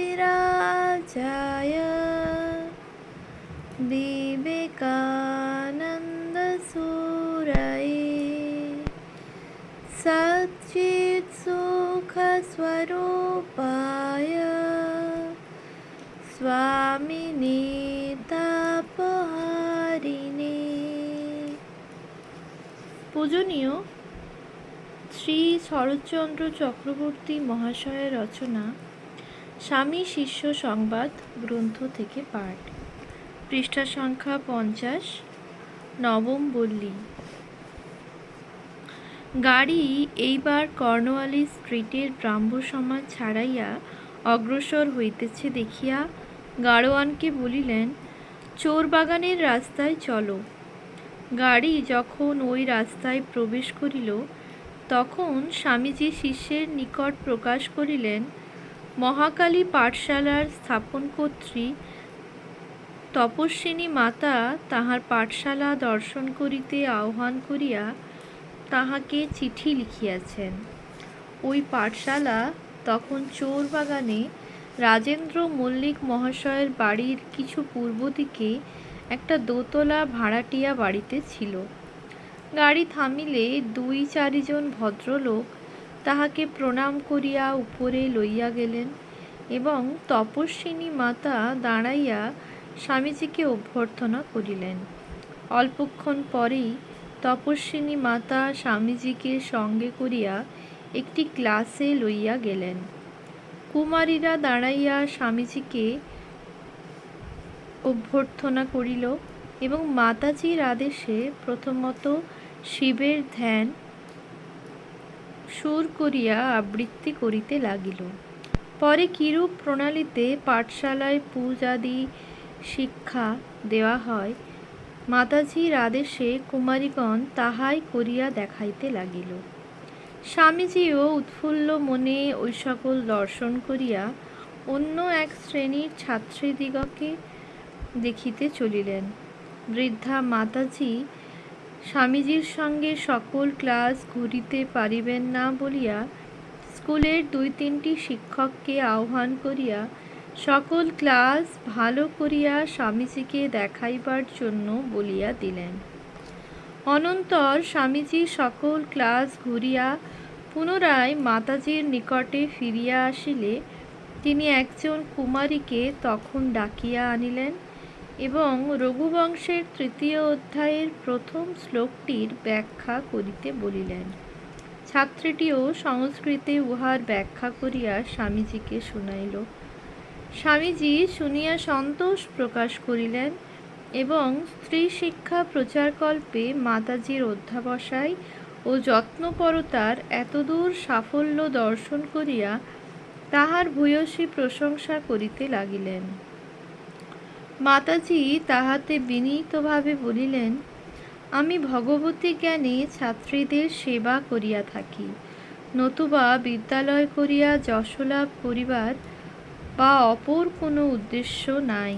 श्रीमतिराजाय विवेकानन्दसूरये सच्चित्सुखस्वरूपाय स्वामिने তাপহারিণে পূজনীয় শ্রী শরৎচন্দ্র চক্রবর্তী মহাশয়ের রচনা স্বামী শিষ্য সংবাদ গ্রন্থ থেকে পাঠ। পৃষ্ঠা সংখ্যা পঞ্চাশ, নবম বল্লী। গাড়ি এইবার কর্নওয়ালি স্ট্রিটের ব্রাহ্ম সমাজ ছাড়াইয়া অগ্রসর হইতেছে দেখিয়া গাড়োয়ানকে বলিলেন, চোর বাগানের রাস্তায় চলো। গাড়ি যখন ওই রাস্তায় প্রবেশ করিল, তখন স্বামীজি শিষ্যের নিকট প্রকাশ করিলেন মহাকালী পাঠশালার স্থাপন স্থাপনকর্ত্রী তপস্বিনী মাতা তাহার পাঠশালা দর্শন করিতে আহ্বান করিয়া তাহাকে চিঠি লিখিয়াছেন। ওই পাঠশালা তখন চোর বাগানে রাজেন্দ্র মল্লিক মহাশয়ের বাড়ির কিছু পূর্ব দিকে একটা দোতলা ভাড়াটিয়া বাড়িতে ছিল। গাড়ি থামিলে দুই চারিজন ভদ্রলোক তাহাকে প্রণাম করিয়া উপরে লইয়া গেলেন এবং তপস্বিনী মাতা দাঁড়াইয়া স্বামীজিকে অভ্যর্থনা করিলেন। অল্পক্ষণ পরেই তপস্বিনী মাতা স্বামীজিকে সঙ্গে করিয়া একটি ক্লাসে লইয়া গেলেন। কুমারীরা দাঁড়াইয়া স্বামীজিকে অভ্যর্থনা করিল এবং মাতাজির আদেশে প্রথমত শিবের ধ্যান সুর করিয়া আবৃত্তি করিতে লাগিল। পরে কিরূপ প্রণালীতে পাঠশালায় পূজাদি শিক্ষা দেওয়া হয়, মাতাজির আদেশে কুমারীগণ তাহাই করিয়া দেখাইতে লাগিল। স্বামীজিও উৎফুল্ল মনে ওই সকল দর্শন করিয়া অন্য এক শ্রেণির ছাত্রীদিগকে দেখিতে চলিলেন। বৃদ্ধা মাতাজি স্বামীজির সঙ্গে সকল ক্লাস ঘুরিতে পারিবেন না বলিয়া স্কুলের দুই তিনটি শিক্ষককে আহ্বান করিয়া সকল ক্লাস ভালো করিয়া স্বামীজিকে দেখাইবার জন্য বলিয়া দিলেন। অনন্তর স্বামীজি সকল ক্লাস ঘুরিয়া পুনরায় মাতাজির নিকটে ফিরিয়া আসিলে, তিনি একজন কুমারীকে তখন ডাকিয়া আনিলেন। এবং রঘুবংশের তৃতীয় অধ্যায়ের প্রথম শ্লোকটির ব্যাখ্যা করিতে বলিলেন। ছাত্রীটিও সংস্কৃতে উহার ব্যাখ্যা করিয়া স্বামীজিকে শুনাইল। স্বামীজি শুনিয়া সন্তোষ প্রকাশ করিলেন এবং স্ত্রী শিক্ষা প্রচারকল্পে মাতাজির অধ্যাবসায় ও যত্নপরতার এতদূর সাফল্য দর্শন করিয়া তাহার ভূয়সী প্রশংসা করিতে লাগিলেন। মাতাজি তাহাতে বিনীতভাবে বলিলেন, আমি ভগবতী জ্ঞানে ছাত্রীদের সেবা করিয়া থাকি। নতুবা বিদ্যালয় করিয়া যশলাভ করিবার বা অপর কোনো উদ্দেশ্য নাই।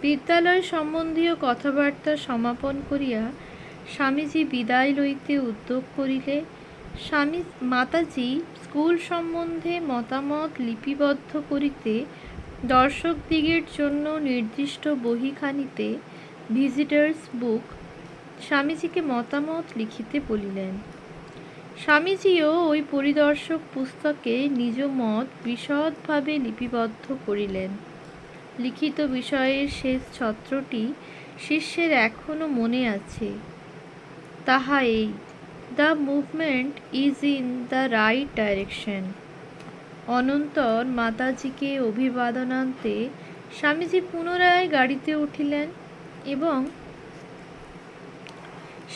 বিদ্যালয় সম্বন্ধীয় কথাবার্তা সমাপন করিয়া স্বামীজি বিদায় লইতে উদ্যোগ করিলে স্বামী, মাতাজি স্কুল সম্বন্ধে মতামত লিপিবদ্ধ করিতে দর্শকদিগের জন্য নির্দিষ্ট বহিখানিতে ভিজিটার্স বুক স্বামীজিকে মতামত লিখিতে বলিলেন। স্বামীজিও ওই পরিদর্শক পুস্তকে নিজ মত বিশদভাবে লিপিবদ্ধ করিলেন। লিখিত বিষয়ের শেষ ছত্রটি শিষ্যের এখনও মনে আছে। তাহা এই the movement is in the right direction অনন্তর মাতাজিকে অভিবাদনান্তে স্বামীজি পুনরায় গাড়িতে উঠিলেন এবং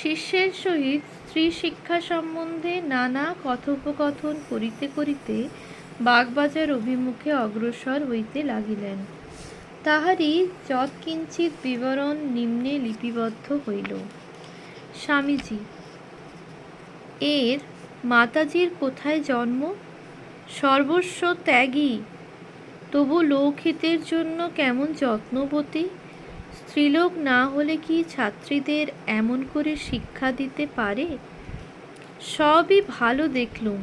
শিষ্যের সহিত স্ত্রী শিক্ষা সম্বন্ধে নানা কথোপকথন করিতে করিতে বাগবাজার অভিমুখে অগ্রসর হইতে লাগিলেন। তাহারই যৎকিঞ্চিত বিবরণ নিম্নে লিপিবদ্ধ হইল। স্বামীজি, এর মাতাজির কোথায় জন্ম? সর্বস্ব ত্যাগী, তবু লোকহিতের জন্য কেমন যত্নবতী? স্ত্রীলোক না হলে কি ছাত্রীদের এমন করে শিক্ষা দিতে পারে? সবই ভালো দেখলুম,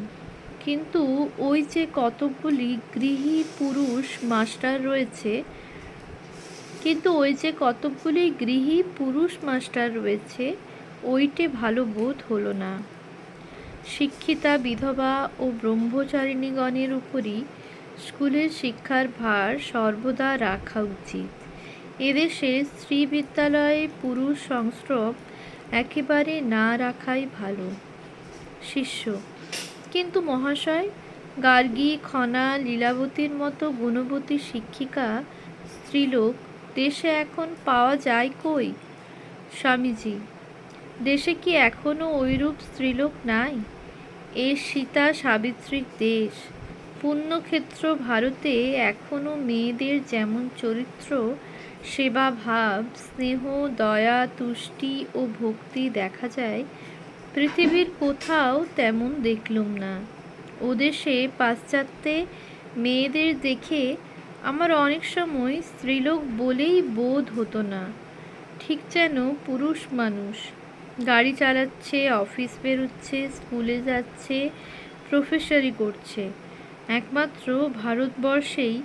কিন্তু ওই যে কতকগুলি গৃহী পুরুষ মাস্টার রয়েছে, কিন্তু ওই যে কতকগুলি গৃহী পুরুষ মাস্টার রয়েছে, ওইটে ভালো বোধ হলো না। শিক্ষিতা বিধবা ও ব্রহ্মচারিণীগণের উপরই স্কুলের শিক্ষার ভার সর্বদা রাখা উচিত। এদেশে স্ত্রী বিদ্যালয়ে পুরুষ সংস্রব একেবারে না রাখাই ভালো। শিষ্য, কিন্তু মহাশয়, গার্গী, খনা, লীলাবতীর মতো গুণবতী শিক্ষিকা, স্ত্রীলোক দেশে এখন পাওয়া যায় কই? স্বামীজি, দেশে কি এখনও ওইরূপ স্ত্রীলোক নাই? এ সীতা সাবিত্রীর দেশ। পুণ্যক্ষেত্র ভারতে এখনও মেয়েদের যেমন চরিত্র, সেবা ভাব, স্নেহ, দয়া, তুষ্টি ও ভক্তি দেখা যায়, পৃথিবীর কোথাও তেমন দেখলুম না। ওদেশে পাশ্চাত্যে মেয়েদের দেখে আমার অনেক সময় স্ত্রীলোক বলেই বোধ হতো না। ঠিক যেন পুরুষ মানুষ। গাড়ি চালাচ্ছে, অফিস বেরোচ্ছে, স্কুলে যাচ্ছে প্রফেসরি করছে। একমাত্র ভারতবর্ষেই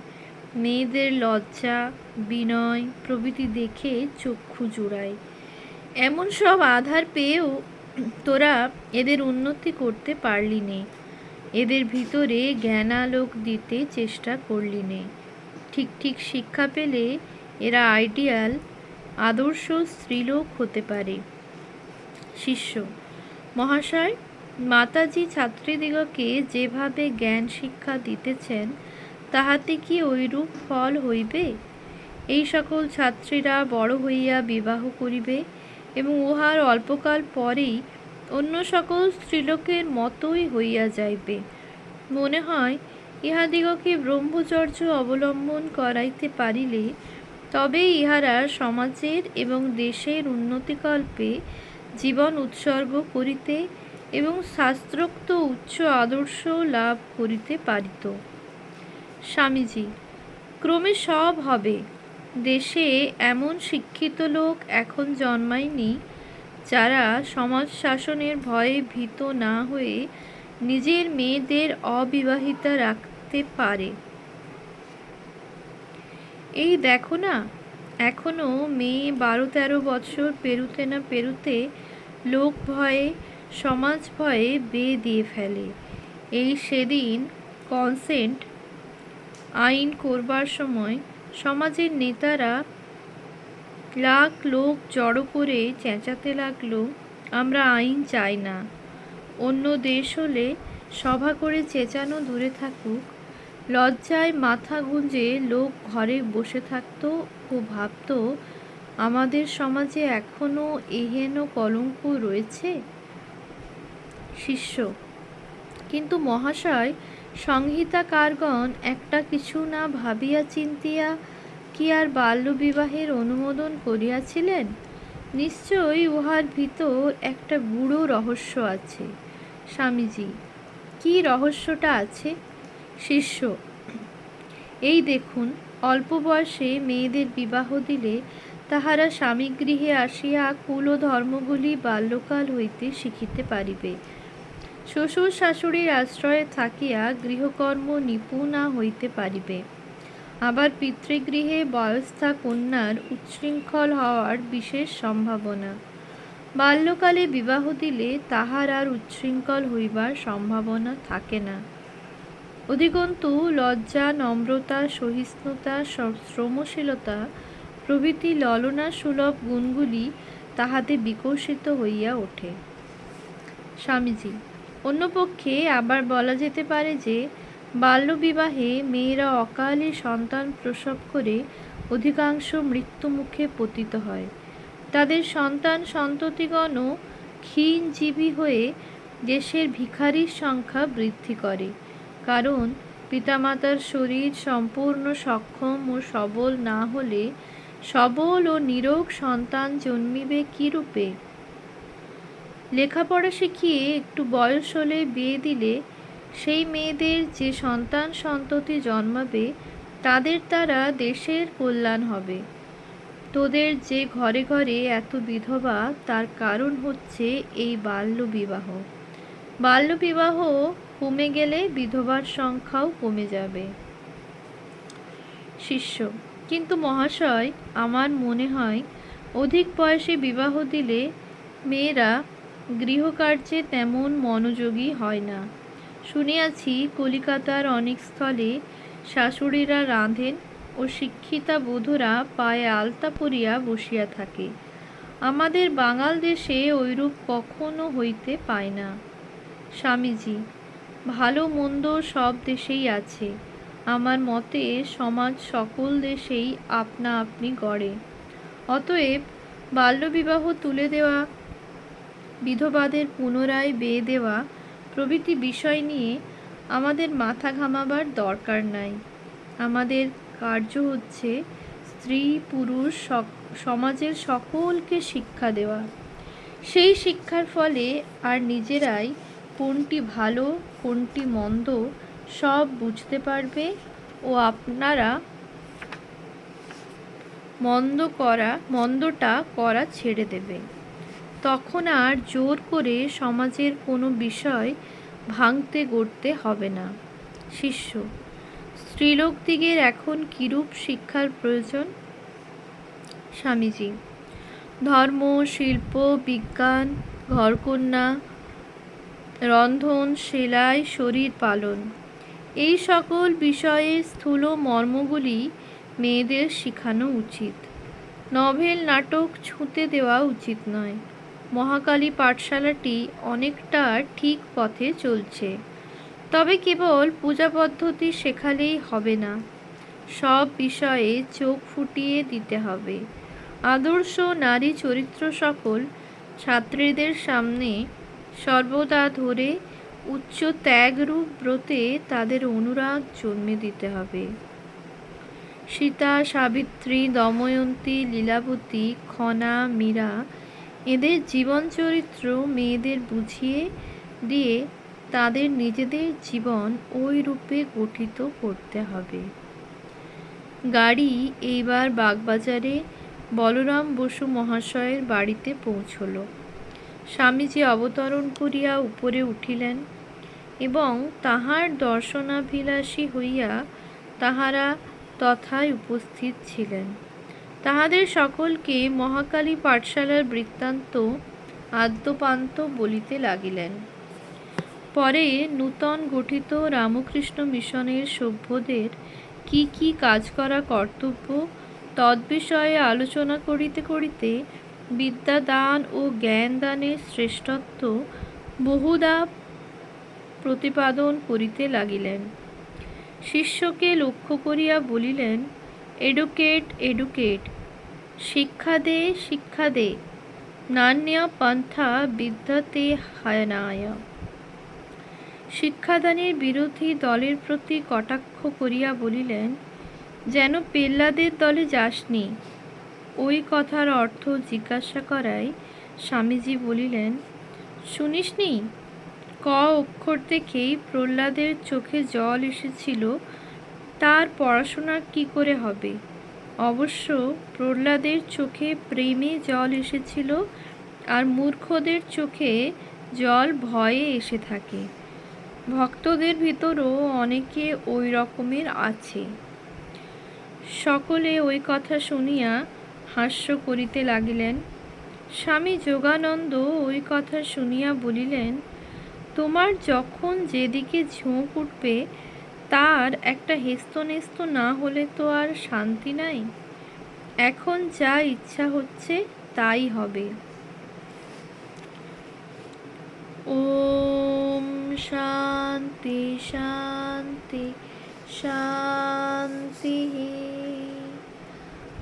মেয়েদের লজ্জা, বিনয় প্রভৃতি দেখে চক্ষু জোড়ায়। এমন সব আধার পেয়েও তোরা এদের উন্নতি করতে পারলি নে। এদের ভিতরে জ্ঞানালোক দিতে চেষ্টা করলি নে। ঠিক ঠিক শিক্ষা পেলে এরা আইডিয়াল, আদর্শ স্ত্রীলোক হতে পারে। শিষ্য। মহাশয়, মাতাজি ছাত্রীদিগকে যেভাবে জ্ঞান শিক্ষা দিতেছেন, তাহাতে কি ঐরূপ ফল হইবে? এই সকল ছাত্রীরা বড় হইয়া বিবাহ করিবে এবং উহার অল্পকাল পরেই অন্য সকল স্ত্রীলোকের মতোই হইয়া যাইবে। মনে হয়, ইহাদিগকে ব্রহ্মচর্য অবলম্বন করাইতে পারিলে তবে ইহারা সমাজের এবং দেশের উন্নতিকল্পে জীবন উৎসর্গ করিতে এবং শাস্ত্রোক্ত উচ্চ আদর্শ লাভ করিতে পারিত। স্বামীজি, ক্রমে সব হবে। দেশে এমন শিক্ষিত লোক এখন জন্মায়নি যারা সমাজ শাসনের ভয়ে ভীত না হয়ে নিজের মেয়েদের অবিবাহিতা রাখতে পারে। এই দেখো না এখনও মেয়ে বারো তেরো বছর পেরুতে না পেরুতে লোক ভয়ে, সমাজ ভয়ে বিয়ে দিয়ে ফেলে। এই সেদিন কনসেন্ট আইন করবার সময় সমাজের নেতারা লাখ লোক জড়ো করে চেঁচাতে লাগল, আমরা আইন চাই না। অন্য দেশ হলে সভা করে চেঁচানো দূরে থাকুক লজ্জায় মাথা গুঁজে লোক ঘরে বসে থাকত ও ভাবত, আমাদের সমাজে এখনও এহেন কলঙ্ক রয়েছে? শিষ্য, কিন্তু মহাশয়, সংহিতাকারগণ একটা কিছু না ভাবিয়া চিন্তিয়া কি আর বাল্যবিবাহের অনুমোদন করিয়াছিলেন? নিশ্চয়ই উহার ভিতর একটা গূঢ় রহস্য আছে। স্বামীজি, কি রহস্যটা আছে? শিষ্য, এই দেখুন, অল্প বয়সে মেয়েদের বিবাহ দিলে তাহারা স্বামীগৃহে আসিয়া কুল ও ধর্মগুলি বাল্যকাল হইতে শিখিতে পারিবে। শ্বশুর শাশুড়ির আশ্রয়ে থাকিয়া গৃহকর্ম নিপুণা হইতে পারিবে। আবার পিতৃগৃহে বয়স্থা কন্যার উচ্ছৃঙ্খল হওয়ার বিশেষ সম্ভাবনা। বাল্যকালে বিবাহ দিলে তাহার আর উচ্ছৃঙ্খল হইবার সম্ভাবনা থাকে না। অধিকন্তু লজ্জা, নম্রতা, সহিষ্ণুতা শ্রমশীলতা প্রভৃতি ললনা সুলভ গুণগুলি তাহাতে বিকশিত হইয়া ওঠে। স্বামীজি, অন্যপক্ষে আবার বলা যেতে পারে যে, বাল্যবিবাহে মেয়েরা অকালে সন্তান প্রসব করে অধিকাংশ মৃত্যুমুখে পতিত হয়। তাদের সন্তান সন্ততিগণও ক্ষীণজীবী হয়ে দেশের ভিখারির সংখ্যা বৃদ্ধি করে। কারণ পিতামাতার শরীর সম্পূর্ণ সক্ষম ও সবল না হলে সবল ও নিরোগ সন্তান জন্মিবে কীরূপে? লেখাপড়া শিখিয়ে একটু বয়স হলে বিয়ে দিলে সেই মেয়েদের যে সন্তান সন্ততি জন্মাবে, তাদের দ্বারা দেশের কল্যাণ হবে। তোদের যে ঘরে ঘরে এত বিধবা, তার কারণ হচ্ছে এই বাল্যবিবাহ। বাল্যবিবাহ কমে গেলে বিধবার সংখ্যাও কমে যাবে। শিষ্য, কিন্তু মহাশয়, আমার মনে হয় অধিক বয়সে বিবাহ দিলে মেয়েরা গৃহকার্যে তেমন মনোযোগী হয় না। শুনিয়াছি কলিকাতার অনেক স্থলে শাশুড়িরা রাঁধেন ও শিক্ষিতা বধূরা পায়ে আলতা পরিয়া বসিয়া থাকে। আমাদের বাঙাল দেশে ঐরূপ কখনো হইতে পায় না। স্বামীজি ভালো, মন্দ সব দেশেই আছে। আমার মতে সমাজ সকল দেশেই আপনা আপনি গড়ে। অতএব বাল্যবিবাহ তুলে দেওয়া, বিধবাদের পুনরায় বেয়ে দেওয়া প্রভৃতি বিষয় নিয়ে আমাদের মাথা ঘামাবার দরকার নাই। আমাদের কার্য হচ্ছে স্ত্রী, পুরুষ সমাজের সকলকে শিক্ষা দেওয়া। সেই শিক্ষার ফলে আর নিজেরাই কোনটি ভালো কোনটি মন্দ, সব বুঝতে পারবে ও আপনারা মন্দ করা, মন্দটা করা ছেড়ে দেবে। তখন আর জোর করে সমাজের কোনো বিষয় ভাঙতে গড়তে হবে না। শিষ্য স্ত্রীলোকদিগের এখন কিরূপ শিক্ষার প্রয়োজন? স্বামীজি, ধর্ম, শিল্প, বিজ্ঞান, ঘরকন্যা রন্ধন, সেলাই, শরীর পালন। এই সকল বিষয়ে স্থূল মর্মগুলি মেয়েদের শেখানো উচিত। নভেল নাটক ছুঁতে দেওয়া উচিত নয়। মহাকালী পাঠশালাটি অনেকটা ঠিক পথে চলছে। তবে কেবল পূজা পদ্ধতি শেখালেই হবে না। সব বিষয়ে চোখ ফুটিয়ে দিতে হবে। আদর্শ নারী চরিত্র সকল ছাত্রীদের সামনে সর্বদা ধরে উচ্চ ত্যাগরূপ ব্রতে তাদের অনুরাগ জন্মে দিতে হবে। সীতা, সাবিত্রী, দময়ন্তী, লীলাবতী, খনা, মীরা এদের জীবন চরিত্র মেয়েদের বুঝিয়ে দিয়ে তাদের নিজেদের জীবন ওই রূপে গঠিত করতে হবে। গাড়ি এইবার বাগবাজারে বলরাম বসু মহাশয়ের বাড়িতে পৌঁছল। স্বামীজি অবতরণ করিয়া উপরে উঠিলেন এবং তাহার দর্শনাভিলাষী হইয়া তাহারা তথায় উপস্থিত ছিলেন। তাহাদের সকলকে মহাকালী পাঠশালার বৃত্তান্ত আদ্যপান্ত বলিতে লাগিলেন। পরে নূতন গঠিত রামকৃষ্ণ মিশনের সভ্যদের কি কি কাজ করা কর্তব্য, তদ্বিষয়ে আলোচনা করিতে করিতে বিদ্যাদান ও জ্ঞান দানের শ্রেষ্ঠত্ব বহুদা প্রতিপাদন করিতে লাগিলেন। শিষ্যকে লক্ষ্য করিয়া বলিলেন, এডুকেট এডুকেট, শিক্ষা দে শিক্ষা দে, নান্য পন্থা বিদ্যাতে হায়নায়। শিক্ষাদানের বিরোধী দলের প্রতি কটাক্ষ করিয়া বলিলেন, যেন পেল্লাদের দলে যাসনি ওই কথার অর্থ জিজ্ঞাসা করায় স্বামীজি বলিলেন, শুনিসনি, ক অক্ষর থেকেই প্রহ্লাদের চোখে জল এসেছিল, তার পড়াশোনা কি করে হবে? অবশ্য প্রহ্লাদের চোখে প্রেমে জল এসেছিল আর মূর্খদের চোখে জল ভয়ে এসে থাকে। ভক্তদের ভিতরও অনেকে ওই রকমের আছে। সকলে ওই কথা শুনিয়া হাস্য করিতে লাগিলেন। স্বামী যোগানন্দ ওই কথা শুনিয়া বলিলেন, তোমার যখন যেদিকে ঝোঁক উঠবে, তার একটা হেস্তনেস্ত না হলে তো আর শান্তি নাই। এখন যা ইচ্ছা হচ্ছে, তাই হবে। ওম শান্তি শান্তি শান্তি।